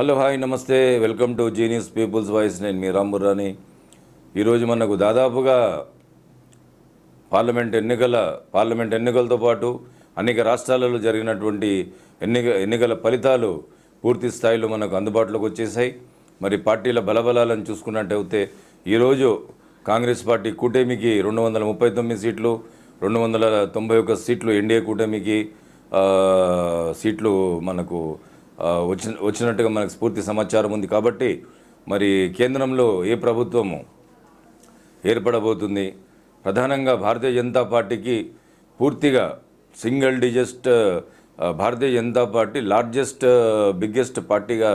Hello hi నమస్తే. Welcome to genius people's voice. నేను మీ రాంబుర్రాని ఈరోజు మనకు దాదాపుగా పార్లమెంట్ ఎన్నికల పార్లమెంట్ ఎన్నికలతో పాటు అనేక రాష్ట్రాలలో జరిగినటువంటి ఎన్నిక ఎన్నికల ఫలితాలు పూర్తి స్థాయిలో మనకు అందుబాటులోకి వచ్చేసాయి మరి పార్టీల బలబలాలను చూసుకున్నట్టయితే ఈరోజు కాంగ్రెస్ పార్టీ కూటమికి రెండు వందల ముప్పై తొమ్మిది సీట్లు రెండు వందల తొంభై ఒక్క సీట్లు ఎన్డీఏ కూటమికి సీట్లు మనకు వచ్చిన వచ్చినట్టుగా మనకు పూర్తి సమాచారం ఉంది కాబట్టి మరి కేంద్రంలో ఏ ప్రభుత్వము ఏర్పడబోతుంది? ప్రధానంగా భారతీయ జనతా పార్టీకి పూర్తిగా single digest Bharatiya Janata party largest biggest పార్టీగా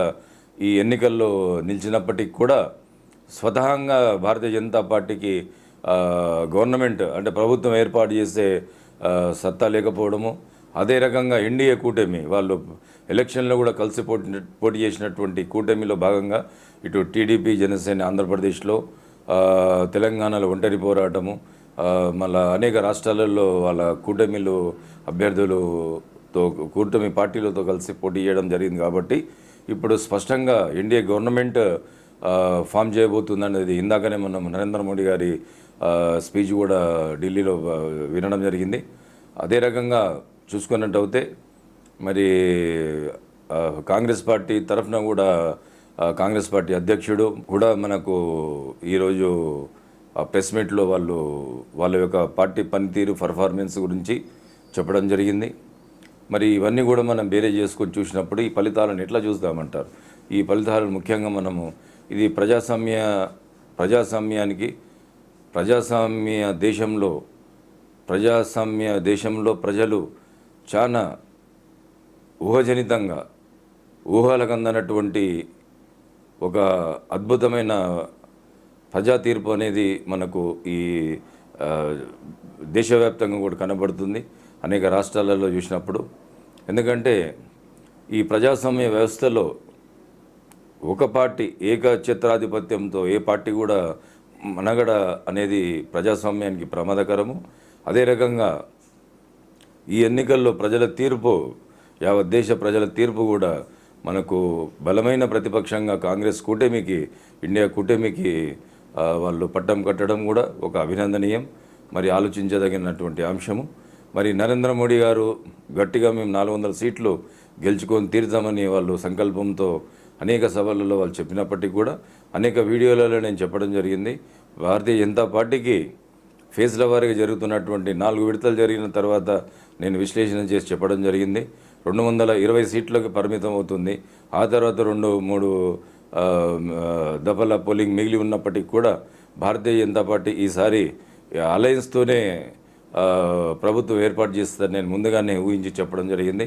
ఈ ఎన్నికల్లో నిలిచినప్పటికీ కూడా స్వతహంగా భారతీయ జనతా పార్టీకి గవర్నమెంట్ అంటే ప్రభుత్వం ఏర్పాటు చేసే సత్తా లేకపోవడము అదే రకంగా ఎన్డీఏ కూటమి వాళ్ళు ఎలక్షన్లో కూడా కలిసి పోటీ పోటీ చేసినటువంటి కూటమిలో భాగంగా ఇటు టీడీపీ జనసేన ఆంధ్రప్రదేశ్లో తెలంగాణలో ఒంటరి పోరాటము మళ్ళా అనేక రాష్ట్రాలలో వాళ్ళ కూటమిలు అభ్యర్థులతో కూటమి పార్టీలతో కలిసి పోటీ చేయడం జరిగింది కాబట్టి ఇప్పుడు స్పష్టంగా ఎన్డీఏ గవర్నమెంట్ ఫామ్ చేయబోతుందనేది ఇందాకనే మనం నరేంద్ర మోడీ గారి స్పీచ్ కూడా ఢిల్లీలో వినడం జరిగింది. అదే రకంగా చూసుకున్నట్టయితే మరి కాంగ్రెస్ పార్టీ తరఫున కూడా కాంగ్రెస్ పార్టీ అధ్యక్షుడు కూడా మనకు ఈరోజు ప్రెస్ మీట్లో వాళ్ళు వాళ్ళ యొక్క పార్టీ పనితీరు పర్ఫార్మెన్స్ గురించి చెప్పడం జరిగింది. మరి ఇవన్నీ కూడా మనం బేరే చేసుకొని చూసినప్పుడు ఈ ఫలితాలను ఎట్లా చూద్దామంటారు ఈ ఫలితాలను ముఖ్యంగా మనము ఇది ప్రజాస్వామ్య ప్రజాస్వామ్యానికి ప్రజాస్వామ్య దేశంలో ప్రజాస్వామ్య దేశంలో ప్రజలు చాలా ఊహజనితంగా ఊహలకు అందనటువంటి ఒక అద్భుతమైన ప్రజా తీర్పు అనేది మనకు ఈ దేశవ్యాప్తంగా కూడా కనబడుతుంది అనేక రాష్ట్రాలలో చూసినప్పుడు. ఎందుకంటే ఈ ప్రజాస్వామ్య వ్యవస్థలో ఒక పార్టీ ఏకఛత్రాధిపత్యంతో ఏ పార్టీ కూడా మనగడ అనేది ప్రజాస్వామ్యానికి ప్రమాదకరము. అదే రకంగా ఈ ఎన్నికల్లో ప్రజల తీర్పు యావత్ దేశ ప్రజల తీర్పు కూడా మనకు బలమైన ప్రతిపక్షంగా కాంగ్రెస్ కూటమికి ఇండియా కూటమికి వాళ్ళు పట్టం కట్టడం కూడా ఒక అభినందనీయం. మరి ఆలోచించదగినటువంటి అంశము. మరి నరేంద్ర మోడీ గారు గట్టిగా మేము నాలుగు వందల సీట్లు గెలుచుకొని తీరుతామని వాళ్ళు సంకల్పంతో అనేక సభలలో వాళ్ళు చెప్పినప్పటికీ కూడా అనేక వీడియోలలో నేను చెప్పడం జరిగింది. భారతీయ జనతా పార్టీకి ఫేజ్ల వారీగా జరుగుతున్నటువంటి నాలుగు విడతలు జరిగిన తర్వాత నేను విశ్లేషణ చేసి చెప్పడం జరిగింది. రెండు వందల ఇరవై సీట్లకు పరిమితం అవుతుంది. ఆ తర్వాత రెండు మూడు దఫల పోలింగ్ మిగిలి ఉన్నప్పటికీ కూడా భారతీయ జనతా పార్టీ ఈసారి అలయన్స్తోనే ప్రభుత్వం ఏర్పాటు చేస్తుందని నేను ముందుగానే ఊహించి చెప్పడం జరిగింది.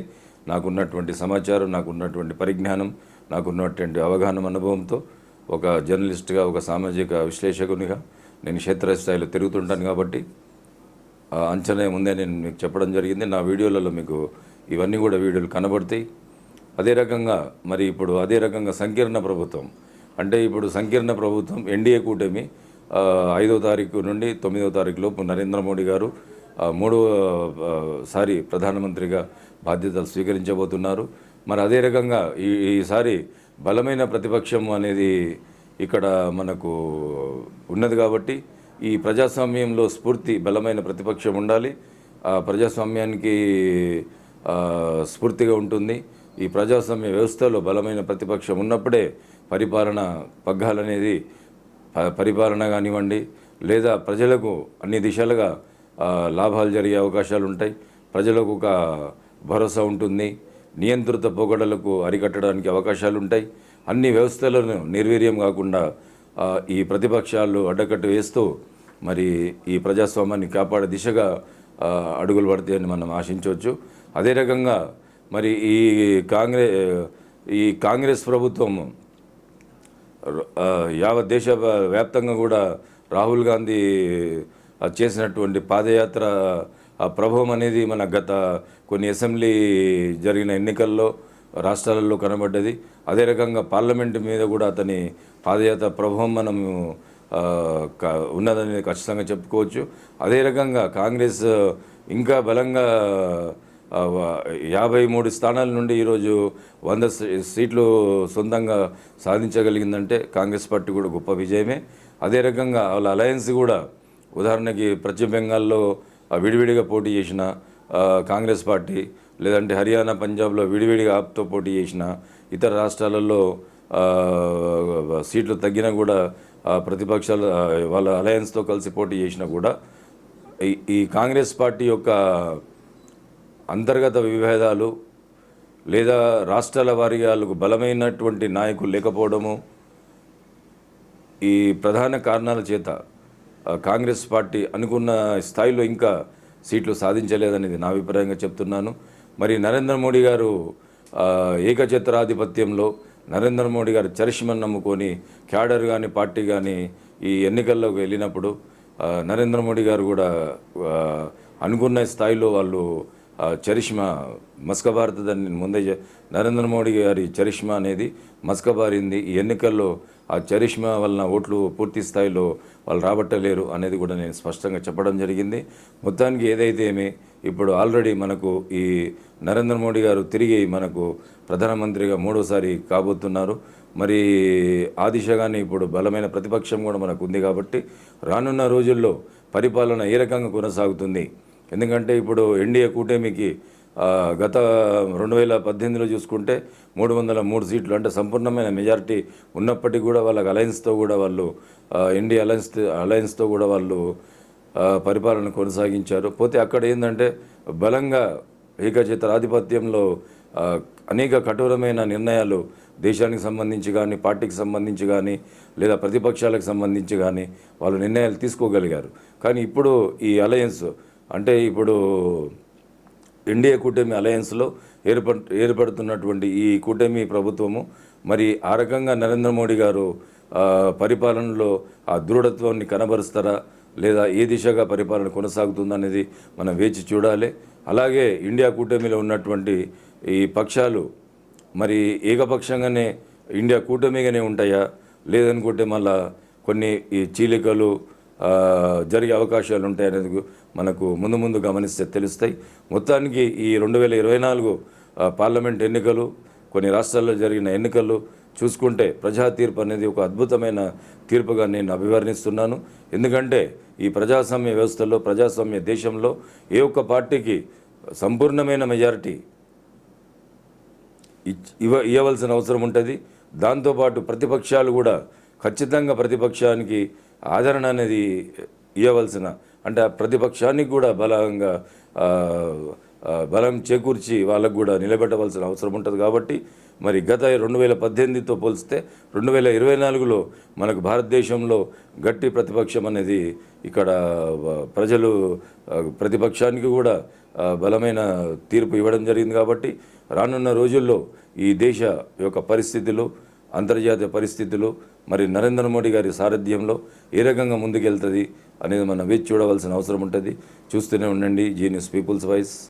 నాకున్నటువంటి సమాచారం నాకున్నటువంటి పరిజ్ఞానం నాకున్నటువంటి అవగాహన అనుభవంతో ఒక జర్నలిస్ట్గా ఒక సామాజిక విశ్లేషకునిగా నేను క్షేత్రస్థాయిలో తిరుగుతుంటాను కాబట్టి అంచనా ముందే నేను మీకు చెప్పడం జరిగింది. నా వీడియోలలో మీకు ఇవన్నీ కూడా వీడియోలు కనబడతాయి. అదే రకంగా మరి ఇప్పుడు అదే రకంగా సంకీర్ణ ప్రభుత్వం. అంటే ఇప్పుడు సంకీర్ణ ప్రభుత్వం ఎన్డీఏ కూటమి ఐదో తారీఖు నుండి తొమ్మిదో తారీఖు లోపు నరేంద్ర మోడీ గారు మూడో మూడవ సారి ప్రధానమంత్రిగా బాధ్యతలు స్వీకరించబోతున్నారు. మరి అదే రకంగా ఈ ఈసారి బలమైన ప్రతిపక్షం అనేది ఇక్కడ మనకు ఉన్నది కాబట్టి ఈ ప్రజాస్వామ్యంలో స్ఫూర్తి బలమైన ప్రతిపక్షం ఉండాలి. ఆ ప్రజాస్వామ్యానికి స్ఫూర్తిగా ఉంటుంది. ఈ ప్రజాస్వామ్య వ్యవస్థలో బలమైన ప్రతిపక్షం ఉన్నప్పుడే పరిపాలన పగ్గాలనేది పరిపాలన కానివ్వండి లేదా ప్రజలకు అన్ని దిశలుగా లాభాలు జరిగే అవకాశాలు ఉంటాయి. ప్రజలకు ఒక భరోసా ఉంటుంది. నియంత్రిత పోగడలకు అరికట్టడానికి అవకాశాలు ఉంటాయి. అన్ని వ్యవస్థలను నిర్వీర్యం కాకుండా ఈ ప్రతిపక్షాలు అడ్డకట్టు వేస్తూ మరి ఈ ప్రజాస్వామ్యాన్ని కాపాడే దిశగా అడుగులు పడతాయని మనం ఆశించవచ్చు. అదే రకంగా మరి ఈ కాంగ్రెస్ ఈ కాంగ్రెస్ ప్రభుత్వం యావత్ దేశ వ్యాప్తంగా కూడా రాహుల్ గాంధీ చేసినటువంటి పాదయాత్ర ప్రభావం అనేది మన గత కొన్ని అసెంబ్లీ జరిగిన ఎన్నికల్లో రాష్ట్రాలలో కనబడ్డది. అదే రకంగా పార్లమెంటు మీద కూడా అతని పాదయాత్ర ప్రభావం మనము ఉన్నదని ఖచ్చితంగా చెప్పుకోవచ్చు. అదే రకంగా కాంగ్రెస్ ఇంకా బలంగా యాభై మూడు స్థానాల నుండి ఈరోజు వంద సీట్లు సొంతంగా సాధించగలిగిందంటే కాంగ్రెస్ పార్టీ కూడా గొప్ప విజయమే. అదే రకంగా వాళ్ళ అలయన్స్ కూడా ఉదాహరణకి పశ్చిమ బెంగాల్లో విడివిడిగా పోటీ చేసిన కాంగ్రెస్ పార్టీ లేదంటే హర్యానా పంజాబ్లో విడివిడిగా ఆప్తో పోటీ చేసిన ఇతర రాష్ట్రాలలో సీట్లు తగ్గినా కూడా ప్రతిపక్షాలు వాళ్ళ అలయన్స్తో కలిసి పోటీ చేసినా కూడా ఈ ఈ కాంగ్రెస్ పార్టీ యొక్క అంతర్గత విభేదాలు లేదా రాష్ట్రాల వారీగా వాళ్ళకు బలమైనటువంటి నాయకులు లేకపోవడము ఈ ప్రధాన కారణాల చేత కాంగ్రెస్ పార్టీ అనుకున్న స్థాయిలో ఇంకా సీట్లు సాధించలేదనేది నా అభిప్రాయంగా చెప్తున్నాను. మరి నరేంద్ర మోడీ గారు ఆ, ఏకఛత్రాధిపత్యంలో నరేంద్ర మోడీ గారు చరిష్మని నమ్ముకొని క్యాడర్ కానీ పార్టీ కానీ ఈ ఎన్నికల్లోకి వెళ్ళినప్పుడు నరేంద్ర మోడీ గారు కూడా అనుకున్న స్థాయిలో వాళ్ళు చరిష్మా మస్కబారుతుందని నేను ముందే నరేంద్ర మోడీ గారి చరిష్మా అనేది మస్కబారింది ఈ ఎన్నికల్లో ఆ చరిష్మా వలన ఓట్లు పూర్తి స్థాయిలో వాళ్ళు రాబట్టలేరు అనేది కూడా నేను స్పష్టంగా చెప్పడం జరిగింది. మొత్తానికి ఏదైతే ఏమి ఇప్పుడు ఆల్రెడీ మనకు ఈ నరేంద్ర మోడీ గారు తిరిగి మనకు ప్రధానమంత్రిగా మూడోసారి కాబోతున్నారు. మరి ఆ దిశగానే ఇప్పుడు బలమైన ప్రతిపక్షం కూడా మనకు ఉంది కాబట్టి రానున్న రోజుల్లో పరిపాలన ఏ రకంగా కొనసాగుతుంది? ఎందుకంటే ఇప్పుడు ఎన్డీఏ కూటమికి గత రెండు వేల పద్దెనిమిదిలో చూసుకుంటే మూడు వందల మూడు సీట్లు అంటే సంపూర్ణమైన మెజారిటీ ఉన్నప్పటికీ కూడా వాళ్ళకి అలయన్స్తో కూడా వాళ్ళు ఎన్డీ అలయన్స్ అలయన్స్తో కూడా వాళ్ళు పరిపాలన కొనసాగించారు. పోతే అక్కడ ఏంటంటే బలంగా ఏకచేతర ఆధిపత్యంలో అనేక కఠోరమైన నిర్ణయాలు దేశానికి సంబంధించి కానీ పార్టీకి సంబంధించి కానీ లేదా ప్రతిపక్షాలకు సంబంధించి కానీ వాళ్ళు నిర్ణయాలు తీసుకోగలిగారు. కానీ ఇప్పుడు ఈ అలయన్స్ అంటే ఇప్పుడు ఎన్డీఏ కూటమి అలయన్స్లో ఏర్పడ ఏర్పడుతున్నటువంటి ఈ కూటమి ప్రభుత్వము మరి ఆ రకంగా నరేంద్ర మోడీ గారు పరిపాలనలో ఆ దృఢత్వాన్ని కనబరుస్తారా? లేదా ఏ దిశగా పరిపాలన కొనసాగుతుందనేది మనం వేచి చూడాలి. అలాగే ఇండియా కూటమిలో ఉన్నటువంటి ఈ పక్షాలు మరి ఏకపక్షంగానే ఇండియా కూటమిగానే ఉంటాయా? లేదనుకుంటే మళ్ళా కొన్ని ఈ చీలికలు జరిగే అవకాశాలు ఉంటాయి అనేది మనకు ముందు ముందు గమనిస్తే తెలుస్తాయి. మొత్తానికి ఈ రెండు వేల ఇరవై నాలుగు పార్లమెంట్ ఎన్నికలు కొన్ని రాష్ట్రాల్లో జరిగిన ఎన్నికలు చూసుకుంటే ప్రజా తీర్పు అనేది ఒక అద్భుతమైన తీర్పుగా నేను అభివర్ణిస్తున్నాను. ఎందుకంటే ఈ ప్రజాస్వామ్య వ్యవస్థలో ప్రజాస్వామ్య దేశంలో ఏ ఒక్క పార్టీకి సంపూర్ణమైన మెజారిటీ ఇవ్వ ఇవ్వవలసిన అవసరం ఉంటుంది. దాంతోపాటు ప్రతిపక్షాలు కూడా ఖచ్చితంగా ప్రతిపక్షానికి ఆదరణ అనేది ఇవ్వవలసిన అంటే ఆ ప్రతిపక్షానికి కూడా బలంగా బలం చేకూర్చి వాళ్ళకు కూడా నిలబెట్టవలసిన అవసరం ఉంటుంది కాబట్టి మరి గత రెండు వేల పద్దెనిమిదితో పోలిస్తే రెండు వేల ఇరవై నాలుగులో మనకు భారతదేశంలో గట్టి ప్రతిపక్షం అనేది ఇక్కడ ప్రజలు ప్రతిపక్షానికి కూడా బలమైన తీర్పు ఇవ్వడం జరిగింది కాబట్టి రానున్న రోజుల్లో ఈ దేశ యొక్క పరిస్థితులు అంతర్జాతీయ పరిస్థితులు మరి నరేంద్ర మోడీ గారి సారథ్యంలో ఏ రకంగా ముందుకెళ్తుంది అనేది మనం వేచి చూడవలసిన అవసరం ఉంటుంది. చూస్తూనే ఉండండి జీనియస్ పీపుల్స్ వాయిస్